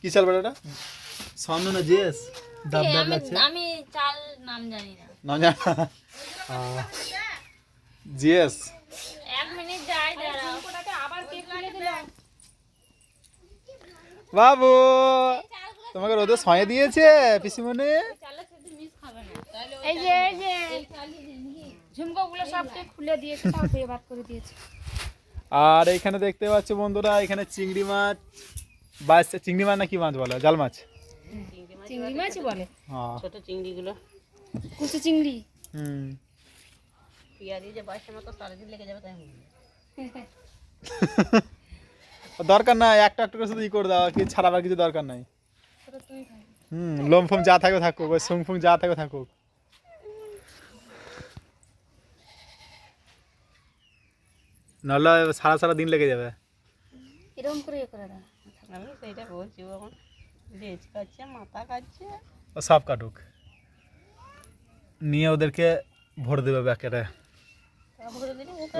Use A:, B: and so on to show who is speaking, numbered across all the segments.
A: কি চাল বেটা এটা সামনে না জিএস? ডাব ডাব লাগছে।
B: আমি চাল নাম জানি না।
A: নাম জানা জিএস।
B: এক মিনিট যাই দাঁড়াও
A: বাবু তোমাকে রোদে ছয়ে দিয়েছে পিসিমনে
B: চালের সাথে মিস খাবে
C: এই যে এই যে। ঝুমকোগুলো সবকে খুলে দিয়েছে দিয়ে করে দিয়েছে।
A: আর এখানে দেখতে পাচ্ছ বন্ধুরা এখানে চিংড়ি মাছ বাস চিংড়ি মাছ না কি মাছ বলে? জাল মাছ।
C: চিংড়ি মাছই বলে।
A: হ্যাঁ।
D: ছোট চিংড়িগুলো।
C: কুচু চিংড়ি।
A: হুম।
D: পিয়ারি যে বয়সের মতো সারাদিন লেগে যাবে তাই
A: দরকার নাই একটা একটা করে শুধু ই করে দাও কি ছাড়াবার কিছু দরকার নাই। হুম লোম ফোম যা থাকবে থাকুক ওই সুং ফুং যা থাকবে থাকুক। নাহলে সারা সারা দিন লেগে যাবে।
C: এরকম করে ইয়ে করে দাও
D: আমি সেইটা বলছি ও এখন লেজ কাটছে মাথা কাটছে।
A: ও সব কাটুক। নিয়ে ওদেরকে ভর দেবে ব্যাকেটে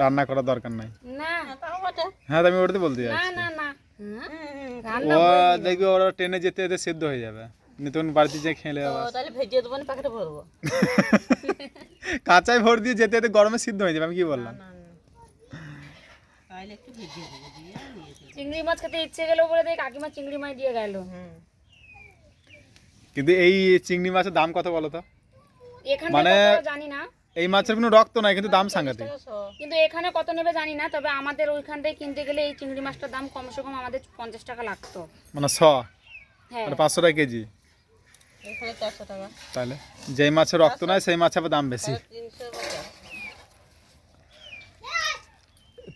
A: রান্না করার দরকার নাই।
C: না।
A: হ্যাঁ তো আমি ওটাতে বলতে যাচ্ছি।
C: না না।
A: ও দেখবে ওরা ট্রেনে যেতে যেতে সেদ্ধ হয়ে যাবে। নিয়ে বাড়িতে যে খেলে আবার
D: তাহলে ভেজে দেবো না প্যাকেটে ভরবো।
A: কাঁচাই ভর দিয়ে যেতে যেতে গরমে সিদ্ধ হয়ে যাবে আমি কি বললাম?
D: তাহলে একটু ভেজে দেবো দিয়ে নিয়ে যাব
C: চিংড়ি মাছ খেতে ইচ্ছে গেল বলে দেখ কাকিমা চিংড়ি মাছ দিয়ে গেল।
D: হুম।
A: কিন্তু এই চিংড়ি মাছের দাম কত বলো তো?
C: এখানে
A: মানে-
C: জানি না।
A: এই মাছের কোনো রক্ত নাই কিন্তু দাম সাংঘাতিক।
C: কিন্তু এখানে কত নেবে জানি না তবে আমাদের ওইখান থেকে কিনতে গেলে এই চিংড়ি মাছটার দাম কমসে কম আমাদের পঞ্চাশ টাকা লাগতো।
A: মানে ছ
C: হ্যাঁ।
A: মানে পাঁচশো টাকা কেজি?
D: এখানে চারশো টাকা।
A: তাহলে যেই মাছের রক্ত নাই সেই মাছ আবার দাম বেশি
D: তিনশো টাকা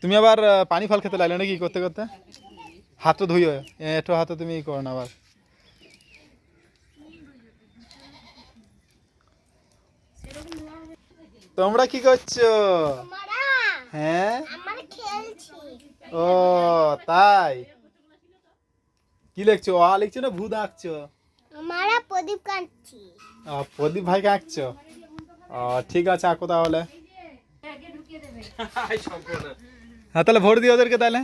A: তুমি আবার পানি ফল খেতে লাগলে নাকি করতে করতে? হাত তো ধুইও। একটু হাতে তুমি ই করো না আবার। তোমরা কি করছ? হ্যাঁ? ও তাই? কি লিখছো? অ লিখছো না ভূত আঁকছো?
E: আমরা প্রদীপ কাটছি
A: ও, প্রদীপ ভাইকে আঁকছো ও ঠিক আছে আঁকো তাহলে। হ্যাঁ তাহলে ভোট দিও ওদেরকে তাহলে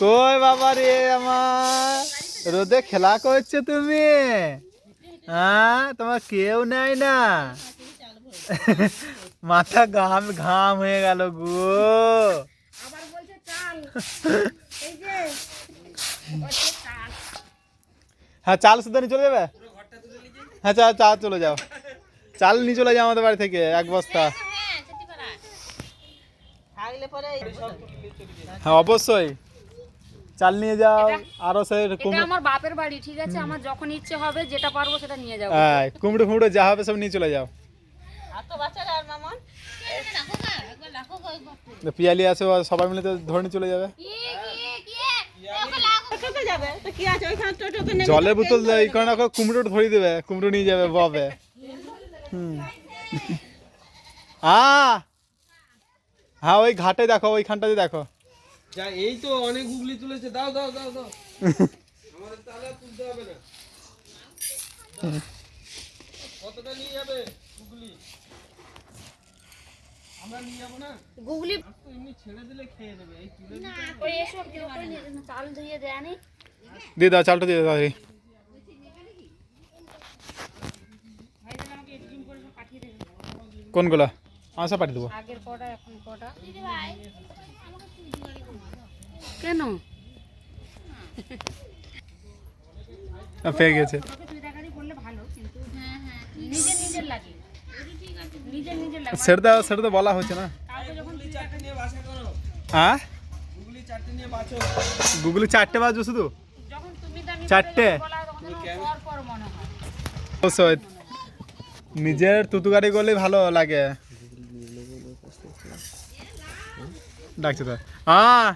A: কই বাবা রে আমার রোদে খেলা করছ তুমি হ্যাঁ তোমার কেউ নাই না মাথা ঘাম ঘাম হয়ে গেল গো হ্যাঁ চাল শুদ্ধ নিয়ে চলে যাবে হ্যাঁ চা চা চলে যাও চাল নিয়ে চলে যাও আমাদের বাড়ি থেকে এক বস্তা হ্যাঁ অবশ্যই। চাল নিয়ে যাও আরও সে
C: এটা আমার বাপের বাড়ি ঠিক আছে? আমার যখন ইচ্ছে হবে যেটা পারব সেটা নিয়ে যাব।
A: হ্যাঁ কুমড়ো ফুমড়ো যা হবে সব নিয়ে চলে যাও।
D: বাচ্চারা
A: তো পিয়ালি আছে সবাই মিলে তো ধরে নিয়ে চলে যাবে। জলের বোতল এই কারণে ওকে কুমড়ো ধরিয়ে দেবে কুমড়ো নিয়ে যাবে ববে। হুম। আ! হ্যাঁ ওই ঘাটে দেখো ওইখানটাতে দেখো।
F: যা এই তো অনেক গুগলি তুলেছে দাও দাও দাও দাও। আমাদের তাহলে তুলতে হবে না। কতটা নিয়ে যাবে গুগলি আমরা নিয়ে যাব না?
C: গুগলি
F: এমনি ছেড়ে দিলে খেয়ে নেবে এই তুলে
C: ওই এসব কেউ করে নিয়ে যেন চাল ধুয়ে দেয়নি
A: দিয়ে দাও চালটা দিয়ে দাও কোনগুলো? সব পাঠিয়ে দেবো।
C: আগের কটা এখন কটা? কেন?
A: পেয়ে গেছে। সেটা তো সেটা তো বলা হচ্ছে না। হ্যাঁ
F: গুগলি চারটে
A: বাজবে শুধু? চারটে। নিজের তুতু গাড়ি করলে ভালো লাগে। ডাকছে তো হ্যাঁ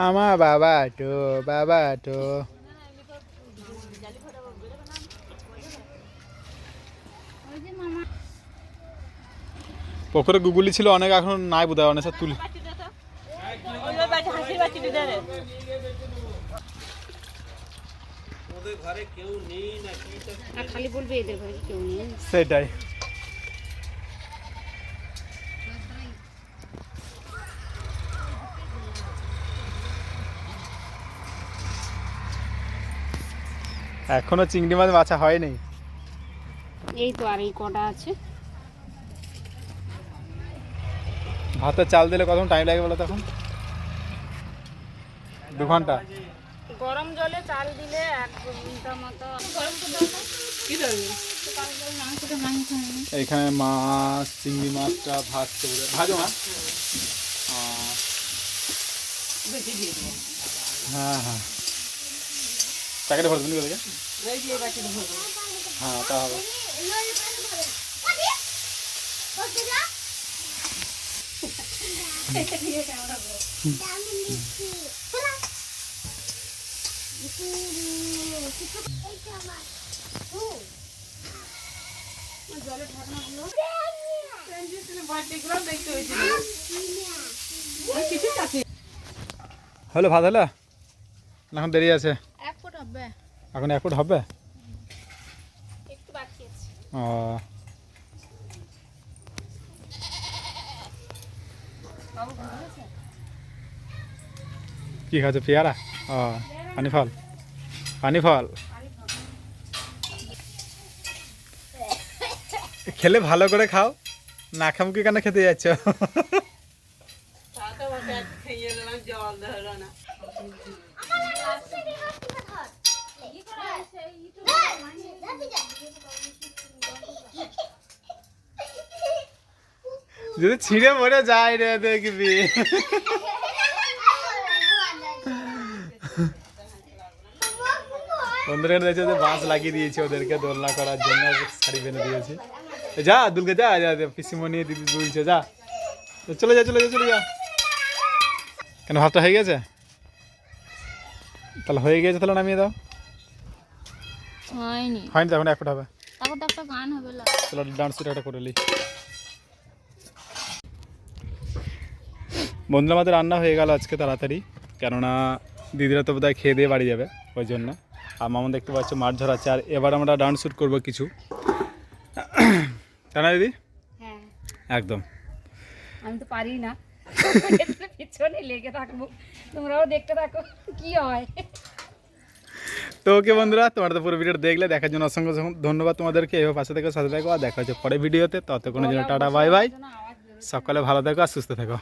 A: আমার বাবা তো বাবা তো। পুকুরে গুগুলি ছিল অনেক এখন নাই বোধ হয় অনেক তুল
D: ওই ওই বাচ্চা হাসির বাচ্চা দিতে রে
F: ওদের ঘরে কেউ নেই না কি তো
C: খালি বলবে এদের ঘরে কেউ নেই।
A: সেটাই। এখনও চিংড়ি মাছ বাছা হয়নি?
C: এই তো আর এই কটা আছে।
A: ভাতের চাল দিলে কতক্ষণ টাইম লাগে বলো তখন দু ঘণ্টা?
C: গরম জলে চাল দিলে এক ঘণ্টা মতো গরম
A: এইখানে মাছ চিংড়ি মাছটা ভাজতে বলে ভাজো মাছ হ্যাঁ হ্যাঁ। প্যাকেটে ভরে
D: ভরবো
A: হ্যাঁ তা হবে।
D: দেখতে হয়েছিল আর কিছু চাষি
A: হলো ভাত হলো? এখন দেরি আছে।
B: এক ফুট হবে।
A: এখন এক ফুট হবে?
C: একটু বাকি আছে।
A: ও। কি খাচ্ছে পেয়ারা? ও পানি ফল পানি ফল খেলে ভালো করে খাও। না খামকি কেন খেতে যাচ্ছ? যদি ছিঁড়ে মরে যায় রে দেখবি। বন্ধুরা দেখছে যে বাঁশ লাগিয়ে দিয়েছে ওদেরকে দোলনা করার জন্য শাড়ি বেঁধে দিয়েছে। যা দুলকে যা যা পিসিমণি দিদি দুলছে যা। তো চলে যা চলে যা চলে যা। কেন ভাতটা হয়ে গেছে? তাহলে হয়ে গেছে তাহলে নামিয়ে দাও।
B: হয়নি।
A: হয়নি তো এখন হবে।
B: তারপর তো একটা গান হবে
A: চলো ডান্স একটা করে নিই বন্ধুরা আমাদের রান্না হয়ে গেল আজকে তাড়াতাড়ি। কেননা দিদিরা তো বোধহয় খেয়ে দিয়ে বাড়ি যাবে। ওই জন্য। আর মামা দেখতে পাচ্ছ মাছ ধরাচ্ছে। আর এবার আমরা ডান্স শ্যুট করব কিছু। তাই না দিদি?
C: হ্যাঁ।
A: একদম।
C: আমি তো পারি না। পিছনে লেগে থাকব। তোমরাও দেখতে থাকো কি হয়।
A: তো ওকে বন্ধুরা তোমরা তো পুরো ভিডিওটা দেখলে দেখার জন্য অসংখ্য অসংখ্য ধন্যবাদ তোমাদেরকে। এভাবে পাশে থেকে সাথে থাকো। আর দেখা হচ্ছে পরে ভিডিওতে ততক্ষণের জন্য টাটা বাই বাই। সকালে ভালো থেকো আর সুস্থ থেকো।